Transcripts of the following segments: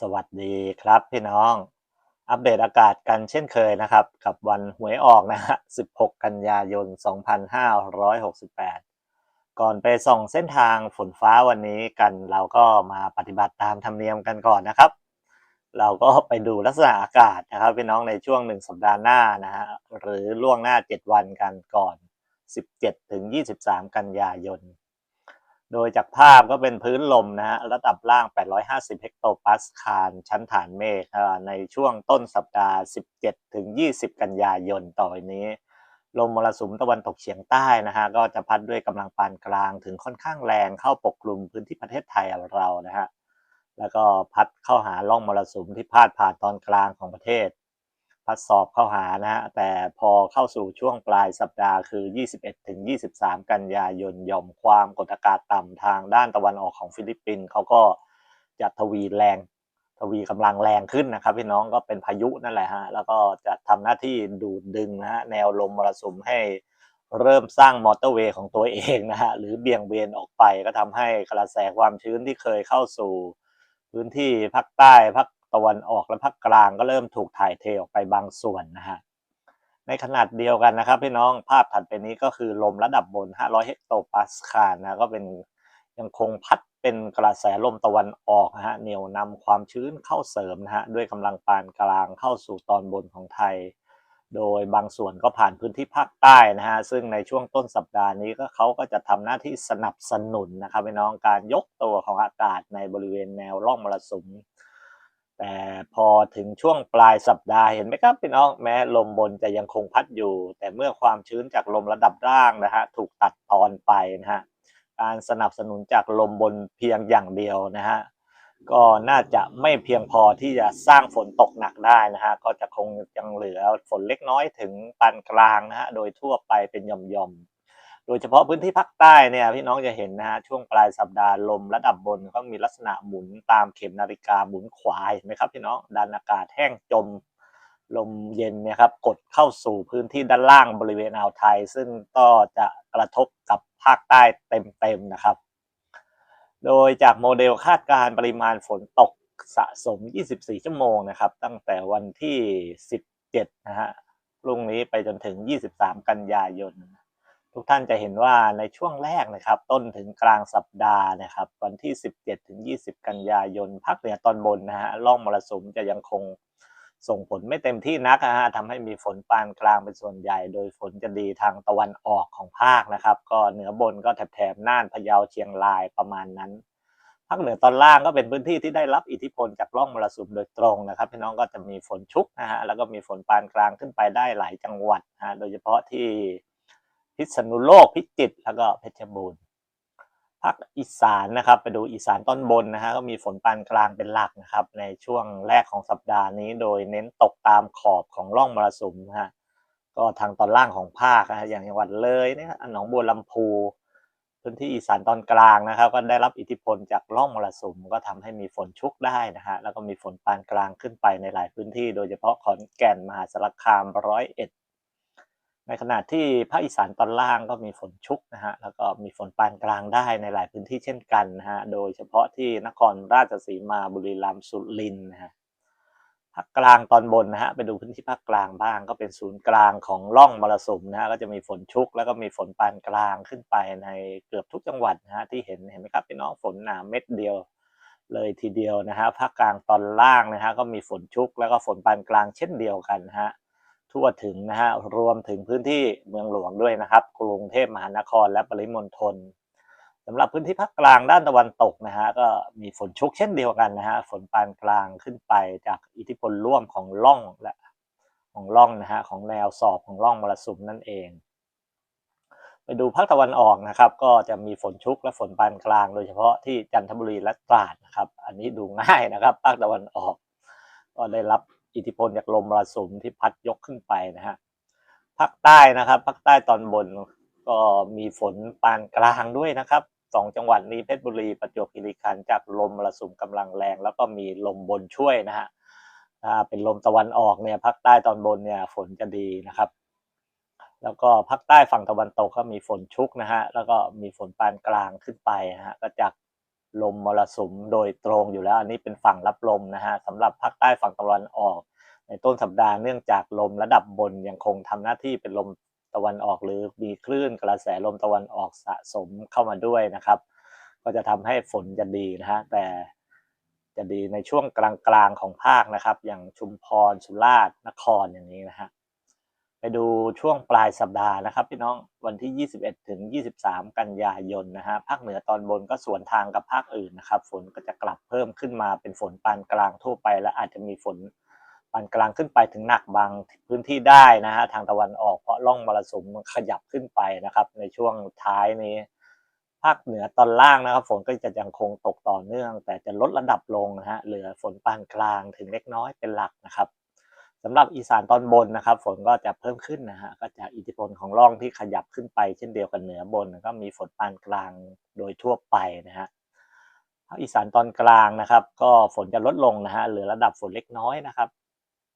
สวัสดีครับพี่น้อง อัปเดตอากาศกันเช่นเคยนะครับ กับวันหวยออกนะฮะ 16 กันยายน 2568 ก่อนไปส่องเส้นทางฝนฟ้าวันนี้กันเราก็มาปฏิบัติตามธรรมเนียมกันก่อนนะครับ เราก็ไปดูลักษณะอากาศนะครับพี่น้องในช่วงหนึ่งสัปดาห์หน้านะฮะหรือล่วงหน้า 7 วันกันก่อน 17ถึง23 กันยายน โดยจากภาพก็เป็นพื้นลมนะฮะระดับล่าง 850 เฮกโตปาสคาลชั้นฐานเมฆในช่วงต้นสัปดาห์ 17 ถึง 20 กันยายนต่อไปนี้ ลมมรสุมตะวันตกเฉียงใต้นะฮะก็จะพัดด้วยกำลังปานกลางถึงค่อนข้างแรงเข้าปกคลุมพื้นที่ประเทศไทยเรานะฮะแล้วก็พัดเข้าหาล่องมรสุมที่พาดผ่านตอนกลางของประเทศ พัดสอบเข้าหานะฮะแต่พอเข้าสู่ช่วงปลายสัปดาห์คือ 21ถึง23 กันยายนย่อมความกดอากาศต่ำทางด้านตะวันออกของฟิลิปปินส์เขาก็จะทวีแรง ทวีกำลังแรงขึ้นนะครับพี่น้องก็เป็นพายุนั่นแหละฮะแล้วก็จะทำหน้าที่ดูดดึงนะฮะแนวลมมรสุมให้เริ่มสร้างมอเตอร์เวย์ของตัวเองนะฮะหรือเบี่ยงเบนออกไปก็ทำให้กระแสความชื้นที่เคยเข้าสู่พื้นที่ภาคใต้ภาค ตะวันออกและภาคกลางก็เริ่มถูกถ่ายเทออกไปบางส่วนนะฮะในขนาดเดียวกันนะครับพี่น้องภาพถัดไปนี้ก็คือลมระดับบน 500 เฮกโตปาสคาลนะก็เป็นยังคงพัดเป็นกระแสลมตะวันออกนะฮะเหนี่ยวนำความชื้นเข้าเสริมนะฮะด้วยกำลังปานกลางเข้าสู่ตอนบนของไทย โดยบางส่วนก็ผ่านพื้นที่ภาคใต้นะฮะซึ่งในช่วงต้นสัปดาห์นี้ก็เขาก็จะทำหน้าที่สนับสนุนนะครับพี่น้องการยกตัวของอากาศในบริเวณแนวร่องมรสุม แต่พอถึงช่วงปลายสัปดาห์เห็นไหมครับพี่น้องแม้ลมบนจะยังคงพัดอยู่ แต่เมื่อความชื้นจากลมระดับล่างนะฮะถูกตัดตอนไปนะฮะการสนับสนุนจากลมบนเพียงอย่างเดียวนะฮะก็น่าจะไม่เพียงพอที่จะสร้างฝนตกหนักได้นะฮะก็จะคงยังเหลือฝนเล็กน้อยถึงปานกลางนะฮะโดยทั่วไปเป็นหย่อมๆ โดยเฉพาะพื้นที่ภาคใต้เนี่ยพี่น้องจะเห็นนะฮะช่วงปลายสัปดาห์ลมระดับบนก็มีลักษณะหมุนตามเข็มนาฬิกาหมุนขวาเห็นไหมครับพี่น้องดันอากาศแห้งจมลมเย็นนี่ยครับกดเข้าสู่พื้นที่ด้านล่างบริเวณอ่าวไทย ซึ่งก็จะกระทบกับภาคใต้เต็มๆนะครับ โดยจากโมเดลคาดการณ์ปริมาณฝนตกสะสม 24 ชั่วโมงนะครับ ตั้งแต่วันที่ 17 นะฮะพรุ่งนี้ไปจนถึง 23 กันยายน ทุกท่านจะเห็นว่าในช่วงแรกนะครับ ต้นถึงกลางสัปดาห์นะครับ วันที่ 17ถึง20 กันยายนภาคเหนือตอนบนนะฮะล่องมรสุมจะยังคงส่งผลไม่เต็มที่นักนะฮะทำให้มีฝนปานกลางเป็นส่วนใหญ่ โดยฝนจะดีทางตะวันออกของภาคนะครับ ก็เหนือบนก็แถบๆน่านพะเยาเชียงรายประมาณนั้นภาคเหนือตอนล่างก็เป็นพื้นที่ที่ได้รับอิทธิพลจากร่องมรสุมโดยตรงนะครับ พี่น้องก็จะมีฝนชุกนะฮะแล้วก็มีฝนปานกลางขึ้นไปได้หลายจังหวัดนะฮะโดยเฉพาะที่ พิษณุโลกพิจิตรแล้วก็เพชรบูรณ์ภาคอีสานนะครับ ไปดูอีสานตอนบนนะฮะก็มีฝนปานกลางเป็นหลักนะครับ ในช่วงแรกของสัปดาห์นี้ โดยเน้นตกตามขอบของร่องมรสุมนะฮะก็ทางตอนล่างของภาคนะฮะอย่างจังหวัดเลยเนี่ยหนองบัวลำพูพื้นที่อีสานตอนกลางนะครับ ก็ได้รับอิทธิพลจากร่องมรสุมก็ทำให้มีฝนชุกได้นะฮะแล้วก็มีฝนปานกลางขึ้นไปในหลายพื้นที่ โดยเฉพาะขอนแก่นมหาสารคามร้อยเอ็ด ในขณะที่ภาคอีสานตอนล่างก็มีฝนชุกนะฮะแล้วก็มีฝนปานกลางได้ในหลายพื้นที่เช่นกันนะฮะโดยเฉพาะที่นครราชสีมาบุรีรัมย์สุรินทร์นะฮะภาคกลางตอนบนนะฮะไปดูพื้นที่ภาคกลางบ้าง ก็เป็นศูนย์กลางของร่องมรสุมนะฮะก็จะมีฝนชุก แล้วก็มีฝนปานกลางขึ้นไปในเกือบทุกจังหวัดนะฮะที่เห็นเห็นไหมครับพี่น้องฝนหนาเม็ดเดียวเลยทีเดียวนะฮะภาคกลางตอนล่างนะฮะก็มีฝนชุก แล้วก็ฝนปานกลางเช่นเดียวกันนะฮะ ทั่วถึงนะฮะรวมถึงพื้นที่เมืองหลวงด้วยนะครับ กรุงเทพมหานครและปริมณฑลสำหรับพื้นที่ภาคกลางด้านตะวันตกนะฮะก็มีฝนชุกเช่นเดียวกันนะฮะฝนปานกลางขึ้นไปจากอิทธิพลร่วมของล่องและของล่องนะฮะของแนวสอบของร่องมรสุมนั่นเอง ไปดูภาคตะวันออกนะครับ ก็จะมีฝนชุกและฝนปานกลาง โดยเฉพาะที่จันทบุรีและตราดนะครับ อันนี้ดูง่ายนะครับ ภาคตะวันออก ก็ได้รับ อิทธิพลจากลมมรสุมที่พัดยกขึ้นไปนะฮะภาคใต้นะครับภาคใต้ตอนบนก็มีฝนปานกลางด้วยนะครับสองจังหวัดนี้เพชรบุรีประจวบคีรีขันธ์จากลมมรสุมกำลังแรง แล้วก็มีลมบนช่วยนะฮะถ้าเป็นลมตะวันออกเนี่ยภาคใต้ตอนบนเนี่ยฝนจะดีนะครับ แล้วก็ภาคใต้ฝั่งตะวันตกก็มีฝนชุกนะฮะแล้วก็มีฝนปานกลางขึ้นไปนะฮะก็จาก ลมมรสุมโดยตรงอยู่แล้ว อันนี้เป็นฝั่งรับลมนะฮะสำหรับภาคใต้ฝั่งตะวันออก ในต้นสัปดาห์เนื่องจากลมระดับบนยังคงทำหน้าที่เป็นลมตะวันออกหรือมีคลื่นกระแสลมตะวันออกสะสมเข้ามาด้วยนะครับ ก็จะทำให้ฝนจะดีนะฮะแต่จะดีในช่วงกลางๆของภาคนะครับ อย่างชุมพรสุราษฎร์นครอย่างนี้นะฮะ ไปดูช่วงปลายสัปดาห์นะครับพี่น้องวันที่ 21 ถึง 23 กันยายนนะฮะภาคเหนือตอนบนก็สวนทางกับภาคอื่นนะครับ ฝนก็จะกลับเพิ่มขึ้นมาเป็นฝนปานกลางทั่วไป และอาจจะมีฝนปานกลางขึ้นไปถึงหนักบางพื้นที่ได้นะฮะทางตะวันออกเพราะร่องมรสุมขยับขึ้นไปนะครับ ในช่วงท้ายนี้ ภาคเหนือตอนล่างนะครับ ฝนก็จะยังคงตกต่อเนื่อง แต่จะลดระดับลงนะฮะเหลือฝนปานกลางถึงเล็กน้อยเป็นหลักนะครับ สำหรับอีสานตอนบนนะครับ ฝนก็จะเพิ่มขึ้นนะฮะก็จากอิทธิพลของร่องที่ขยับขึ้นไป เช่นเดียวกันเหนือบนก็มีฝนปานกลางโดยทั่วไปนะฮะภาคอีสานตอนกลางนะครับ ก็ฝนจะลดลงนะฮะเหลือระดับฝนเล็กน้อยนะครับ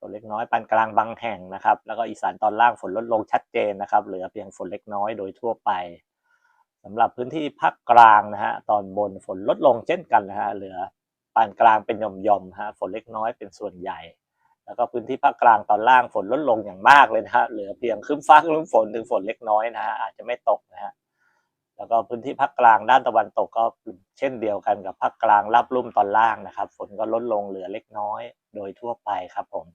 ฝนเล็กน้อยปานกลางบางแห่งนะครับ แล้วก็อีสานตอนล่างฝนลดลงชัดเจนนะครับ เหลือเพียงฝนเล็กน้อยโดยทั่วไปสำหรับพื้นที่ภาคกลางนะฮะตอนบนฝนลดลงเช่นกันนะฮะเหลือปานกลางเป็นหย่อมๆฮะฝนเล็กน้อยเป็นส่วนใหญ่ แล้วก็พื้นที่ภาคกลางตอนล่างฝนลดลงอย่างมากเลยนะฮะเหลือเพียงครึ้มฟ้าครึ้มฝนถึงฝนเล็กน้อยนะฮะอาจจะไม่ตกนะฮะแล้วก็พื้นที่ภาคกลางด้านตะวันตกก็เช่นเดียวกันกับภาคกลางรับลุ่มตอนล่างนะครับ ฝนก็ลดลงเหลือเล็กน้อย โดยทั่วไปครับผม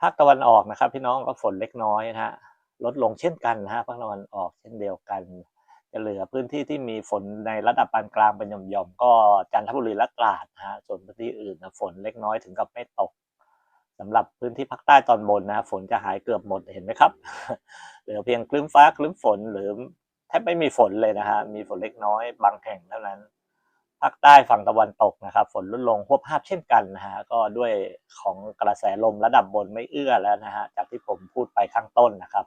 ภาคตะวันออกนะครับ พี่น้องก็ฝนเล็กน้อยนะฮะลดลงเช่นกันนะฮะภาคตะวันออกเช่นเดียวกัน จะเหลือพื้นที่ที่มีฝนในระดับปานกลางเป็นหย่อมๆก็จันทบุรีและตราดนะฮะส่วนพื้นที่อื่นนะฝนเล็กน้อยถึงกับไม่ตก สำหรับพื้นที่ภาคใต้ตอนบนนะฝนจะหายเกือบหมดเห็นไหมครับ เหลือเพียงคลึ้มฟ้าคลึ้มฝนหรือแทบไม่มีฝนเลยนะฮะมีฝนเล็กน้อยบางแห่งเท่านั้นภาคใต้ฝั่งตะวันตกนะครับ ฝนลดลงควบภาพเช่นกันนะฮะก็ด้วยของกระแสลมระดับบนไม่เอื้อแล้วนะฮะจากที่ผมพูดไปข้างต้นนะครับ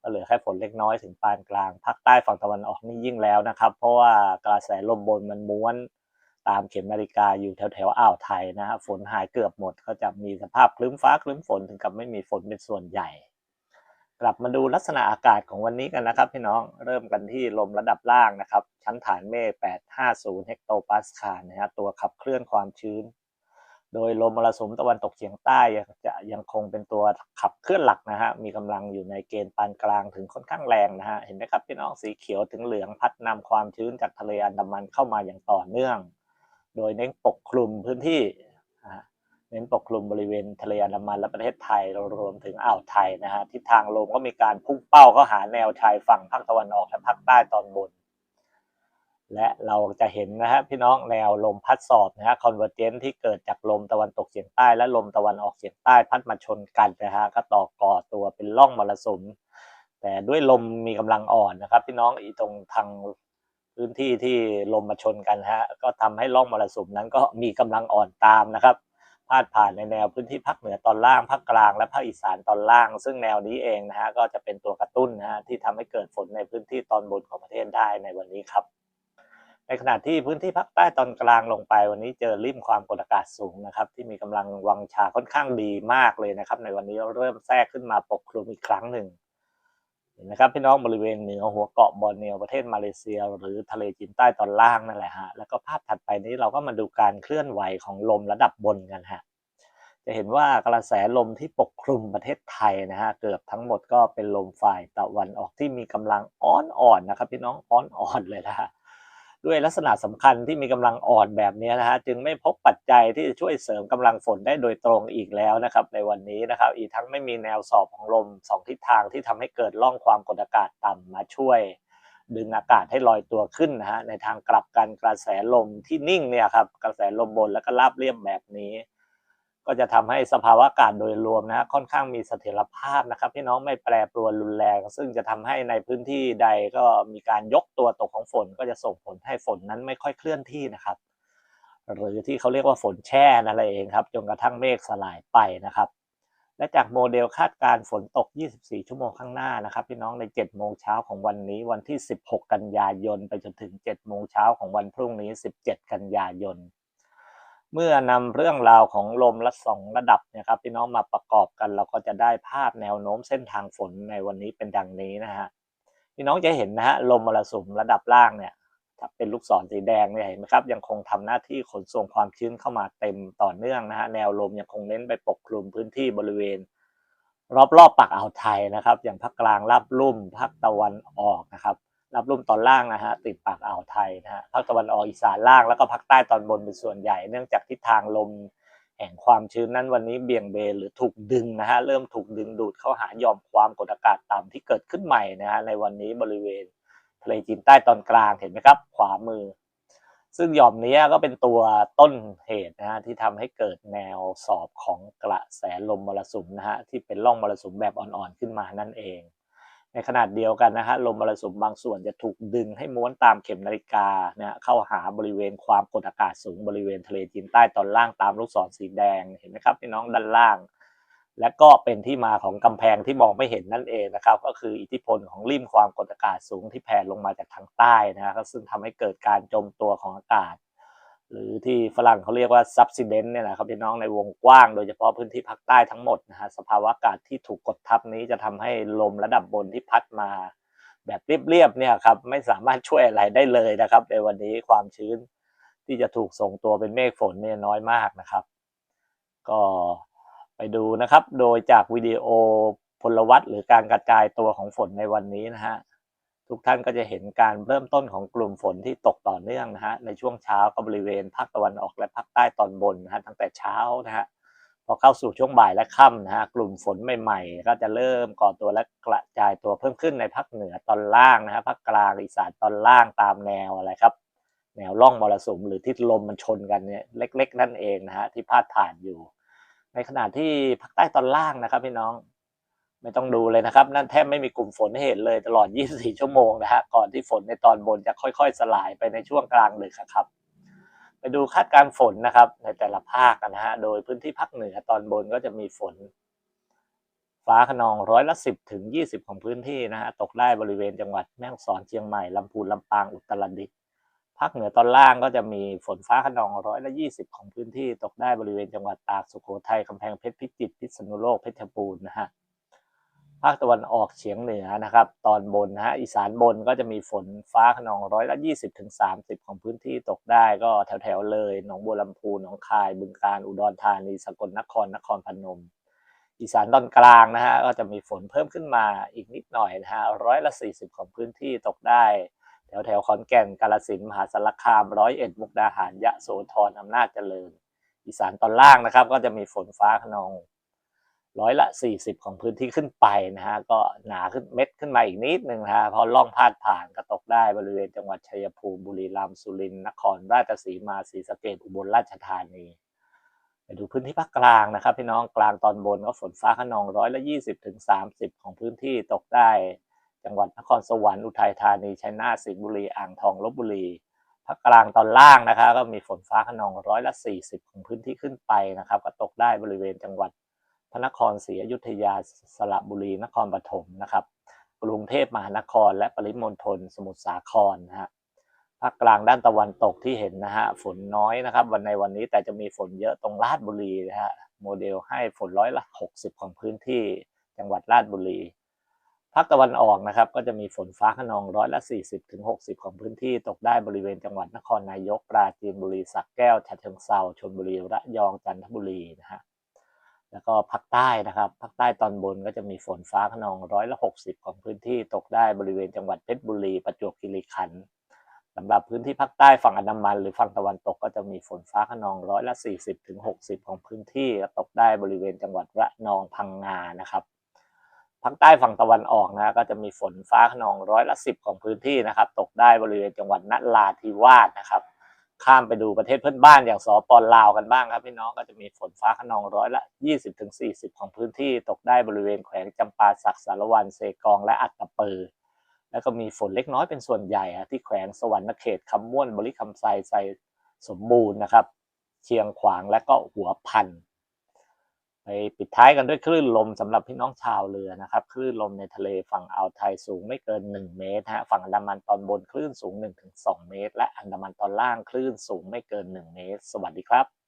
ก็เหลือแค่ฝนเล็กน้อยถึงปานกลางภาคใต้ฝั่งตะวันออกนี่ยิ่งแล้วนะครับ เพราะว่ากระแสลมบนมันม้วน ตามเข็มนาฬิกาอยู่แถวแถวๆอ่าวไทยนะฮะฝนหายเกือบหมดก็จะมีสภาพคลึ้มฟ้าคลึ้มฝนถึงกับไม่มีฝนเป็นส่วนใหญ่ กลับมาดูลักษณะอากาศของวันนี้กันนะครับพี่น้องเริ่มกันที่ลมระดับล่างนะครับ ชั้นฐานเมฆ 850 เฮกโตปาสคาลนะฮะตัวขับเคลื่อนความชื้น โดยลมมรสุมตะวันตกเฉียงใต้จะยังคงเป็นตัวขับเคลื่อนหลักนะฮะมีกำลังอยู่ในเกณฑ์ปานกลางถึงค่อนข้างแรงนะฮะเห็นไหมครับพี่น้องสีเขียวถึงเหลืองพัดนำความชื้นจากทะเลอันดามันเข้ามาอย่างต่อเนื่อง โดยเน้นปกคลุมพื้นที่เน้นปกคลุมบริเวณทะเลอันดามันและประเทศไทยรวมถึงอ่าวไทยนะฮะทิศทางลมก็มีการพุ่งเป้าเข้าหาแนวชายฝั่งภาคตะวันออกและภาคใต้ตอนบน และเราจะเห็นนะฮะพี่น้องแนวลมพัดสอบนะฮะคอนเวอร์เจนที่เกิดจากลมตะวันตกเฉียงใต้และลมตะวันออกเฉียงใต้พัดมาชนกันนะฮะก็ต่อก่อตัวเป็นร่องมรสุมแต่ด้วยลมมีกำลังอ่อนนะครับ พี่น้องอีตรงทาง พื้นที่ที่ลมมาชนกันฮะก็ทำให้ร่องมรสุมนั้นก็มีกำลังอ่อนตามนะครับพาดผ่านในแนวพื้นที่ภาคเหนือตอนล่างภาคกลางและภาคอีสานตอนล่าง ซึ่งแนวนี้เองนะฮะก็จะเป็นตัวกระตุ้นนะฮะที่ทำให้เกิดฝนในพื้นที่ตอนบนของประเทศได้ในวันนี้ครับ ในขณะที่พื้นที่ภาคใต้ตอนกลางลงไปวันนี้เจอริมความกดอากาศสูงนะครับ ที่มีกำลังวังชาค่อนข้างดีมากเลยนะครับ ในวันนี้เริ่มแทรกขึ้นมาปกคลุมอีกครั้งหนึ่ง เห็นนะครับพี่น้องบริเวณเหนือหัวเกาะบอร์เนียวประเทศมาเลเซีย หรือทะเลจีนใต้ตอนล่างนั่นแหละฮะแล้วก็ภาพถัดไปนี้เราก็มาดูการเคลื่อนไหวของลมระดับบนกันฮะจะเห็นว่ากระแสลมที่ปกคลุมประเทศไทยนะฮะเกือบทั้งหมดก็เป็นลมฝ่ายตะวันออกที่มีกำลังอ่อนๆนะครับพี่น้องอ่อนๆเลยนะฮะ ด้วยลักษณะสำคัญที่มีกำลังอ่อนแบบนี้นะฮะจึงไม่พบปัจจัยที่จะช่วยเสริมกำลังฝนได้โดยตรงอีกแล้วนะครับในวันนี้นะครับอีกทั้งไม่มีแนวสอบของลมสองทิศทางที่ทำให้เกิดร่องความกดอากาศต่ำมาช่วย ดึงอากาศให้ลอยตัวขึ้นนะฮะในทางกลับกันกระแสลมที่นิ่งเนี่ยครับกระแสลมบนแล้วก็ราบเรียบแบบนี้ ก็จะทำให้สภาวะอากาศโดยรวมนะค่อนข้างมีเสถียรภาพนะครับพี่น้องไม่แปรปรวนรุนแรง ซึ่งจะทำให้ในพื้นที่ใดก็มีการยกตัวตกของฝน ก็จะส่งผลให้ฝนนั้นไม่ค่อยเคลื่อนที่นะครับ หรือที่เขาเรียกว่าฝนแช่นั่นเองครับจนกระทั่งเมฆสลายไปนะครับ และจากโมเดลคาดการฝนตก 24 ชั่วโมงข้างหน้านะครับพี่น้องใน 7 โมงเช้าของวันนี้วันที่ 16 กันยายน ไปจนถึง 7 โมงเช้าของวันพรุ่งนี้ 17 กันยายน เมื่อนำเรื่องราวของลมละสองระดับนะครับพี่น้องมาประกอบกัน เราก็จะได้ภาพแนวโน้มเส้นทางฝนในวันนี้เป็นดังนี้นะฮะพี่น้องจะเห็นนะฮะลมมรสุมระดับล่างเนี่ยเป็นลูกศรสีแดงเนี่ยเห็นไหมครับยังคงทำหน้าที่ขนส่งความชื้นเข้ามาเต็มต่อเนื่องนะฮะแนวลมยังคงเน้นไปปกคลุมพื้นที่บริเวณ รอบๆปากอ่าวไทยนะครับ อย่างภาคกลางรับลุ่มภาคตะวันออกนะครับ รับลุ่มตอนล่างนะฮะติดปากอ่าวไทยนะฮะภาคตะวันออกอีสานล่างแล้วก็ภาคใต้ตอนบนเป็นส่วนใหญ่ เนื่องจากทิศทางลมแห่งความชื้นนั้นวันนี้เบี่ยงเบนหรือถูกดึงนะฮะเริ่มถูกดึงดูดเข้าหาย่อมความกดอากาศต่ำที่เกิดขึ้นใหม่นะฮะในวันนี้บริเวณทะเลจีนใต้ตอนกลางเห็นไหมครับ ขวามือ ซึ่งหย่อมนี้ก็เป็นตัวต้นเหตุนะฮะที่ทำให้เกิดแนวสอบของกระแสลมมรสุมนะฮะที่เป็นร่องมรสุมแบบอ่อนๆขึ้นมานั่นเอง ในขนาดเดียวกันนะฮะลมมรสุมบางส่วนจะถูกดึงให้ม้วนตามเข็มนาฬิกานะฮะเข้าหาบริเวณความกดอากาศสูงบริเวณทะเลจีนใต้ตอนล่างตามลูกศรสีแดงเห็นไหมครับพี่น้องด้านล่าง และก็เป็นที่มาของกำแพงที่มองไม่เห็นนั่นเองนะครับ ก็คืออิทธิพลของริมความกดอากาศสูงที่แผ่ลงมาจากทางใต้นะฮะก็ซึ่งทำให้เกิดการจมตัวของอากาศ หรือที่ฝรั่งเขาเรียกว่า subsidence เนี่ยนะครับพี่น้องในวงกว้างโดยเฉพาะพื้นที่ภาคใต้ทั้งหมดนะฮะสภาวะอากาศที่ถูกกดทับนี้จะทำให้ลมระดับบนที่พัดมาแบบเรียบๆเนี่ยครับไม่สามารถช่วยอะไรได้เลยนะครับ ในวันนี้ความชื้นที่จะถูกส่งตัวเป็นเมฆฝนเนี่ยน้อยมากนะครับ ก็ไปดูนะครับ โดยจากวิดีโอพลวัตหรือการกระจายตัวของฝนในวันนี้นะฮะ ทุกท่านก็จะเห็นการเริ่มต้นของกลุ่มฝนที่ตกต่อเนื่องนะฮะในช่วงเช้าก็บริเวณภาคตะวันออกและภาคใต้ตอนบนนะฮะตั้งแต่เช้านะฮะพอเข้าสู่ช่วงบ่ายและค่ำนะฮะกลุ่มฝนใหม่ๆ ก็จะเริ่มก่อตัวและกระจายตัวเพิ่มขึ้นในภาคเหนือตอนล่างนะฮะภาคกลางอีสานตอนล่างตามแนวอะไรครับ แนวร่องมรสุมหรือที่ลมมันชนกันเนี่ยเล็ก ๆ นั่นเองนะฮะที่พาดผ่านอยู่ ในขณะที่ภาคใต้ตอนล่างนะครับพี่น้อง ไม่ต้องดูเลยนะครับ นั่นแทบไม่มีกลุ่มฝนให้เห็นเลยตลอด 24 ชั่วโมงนะฮะก่อนที่ฝนในตอนบนจะค่อย ๆ สลายไปในช่วงกลางดึกอะครับไปดูคาดการฝนนะครับ ในแต่ละภาคนะฮะโดยพื้นที่ภาคเหนือตอนบนก็จะมีฝน ฟ้าขนองร้อยละสิบถึงยี่สิบของพื้นที่นะฮะตกได้บริเวณจังหวัดแม่ฮ่องสอนเชียงใหม่ลำพูนลำปางอุตรดิตถ์ภาคเหนือตอนล่างก็จะมีฝนฟ้าขนองร้อยละยี่สิบของพื้นที่ตกได้บริเวณจังหวัดตากสุโขทัยกำแพงเพชรพิจิตรพิษณุโลกเพชรบูรณ์นะฮะ ภาคตะวันออกเฉียงเหนือนะครับ ตอนบนนะฮะอีสานบนก็จะมีฝนฟ้าขนองร้อยละยี่สิบถึงสามสิบของพื้นที่ตกได้ก็แถวแถวๆเลย หนองบัวลำพูหนองคาย บึงกาฬอุดรธานีสกลนครนครพนม อีสานตอนกลางนะฮะก็จะมีฝนเพิ่มขึ้นมาอีกนิดหน่อยนะฮะร้อยละสี่สิบของพื้นที่ตกได้ แถวแถวๆขอนแก่นกาฬสินมหาสารคามร้อยเอ็ดมุกดาหารยะโสธรอำนาจเจริญ อีสานตอนล่างนะครับ ก็จะมีฝนฟ้าขนอง ร้อยละสี่สิบของพื้นที่ขึ้นไปนะฮะก็หนาขึ้นเม็ดขึ้นมาอีกนิดหนึ่งนะฮะพราะล่องพาดผ่านก็ตกได้บริเวณจังหวัดชัยภูมิบุรีรัมย์สุรินทร์นครราชสีมาศรีสะเกษอุบลราชธานีไปดูพื้นที่ภาคกลางนะครับพี่น้องกลางตอนบนก็ฝนฟ้าขนองร้อยละยี่สิบถึงสามสิบของพื้นที่ตกได้ จังหวัดนครสวรรค์อุทัยธานีชัยนาทสิงห์บุรีอ่างทองลบบุรีภาคกลางตอนล่างนะครับก็มีฝนฟ้าขนองร้อยละสี่สิบของพื้นที่ขึ้นไปนะครับ ก็ตกได้บริเวณจังหวัด ระนครศรีอยุธยาสระบุรีนครปฐมนะครับ กรุงเทพมหานคร และปริมณฑลสมุทรสาครนะฮะภาคกลางด้านตะวันตกที่เห็นนะฮะฝนน้อยนะครับ วันในวันนี้แต่จะมีฝนเยอะตรงราชบุรีนะฮะโมเดลให้ฝนร้อยละหกสิบของพื้นที่จังหวัดราชบุรีภาคตะวันออกนะครับ ก็จะมีฝนฟ้าขนองร้อยละ 40ถึง60 ของพื้นที่ตกได้บริเวณจังหวัดนครนายกปราจีนบุรีสระแก้วฉะเชิงเทราชลบุรีระยองจันทบุรีนะฮะ แล้วก็ภาคใต้นะครับภาคใต้ตอนบนก็จะมีฝนฟ้าขนองร้อยละ60ของพื้นที่ตกได้บริเวณจังหวัดเพชรบุรี ประจวบคีรีขันธ์สำหรับพื้นที่ภาคใต้ฝั่งอันดามัน หรือฝั่งตะวันตกก็จะมีฝนฟ้าขนองร้อยละ40ถึง60ของพื้นที่ตกได้บริเวณจังหวัดระนองพังงานะครับภาคใต้ฝั่งตะวันออกนะก็จะมีฝนฟ้าขนองร้อยละสิบของพื้นที่นะครับ ตกได้บริเวณจังหวัดนราธิวาสนะครับ ข้ามไปดูประเทศเพื่อนบ้านอย่างสปลาวกันบ้างครับพี่น้องก็จะมีฝนฟ้าขนองร้อยละ 20-40 ของพื้นที่ตกได้บริเวณแขวงจำปาสักสารวันเซกองและอัตตะปือแล้วก็มีฝนเล็กน้อยเป็นส่วนใหญ่ที่แขวงสวรรณเขตคำม่วนบริคำไซไซสมบูรณ์นะครับ เชียงขวางและก็หัวพัน ไปปิดท้ายกันด้วยคลื่นลมสำหรับพี่น้องชาวเรือนะครับ คลื่นลมในทะเลฝั่งอ่าวไทยสูงไม่เกิน 1 เมตรฮะฝั่งอันดามันตอนบนคลื่นสูง 1-2 เมตร และอันดามันตอนล่างคลื่นสูงไม่เกิน 1 เมตร สวัสดีครับ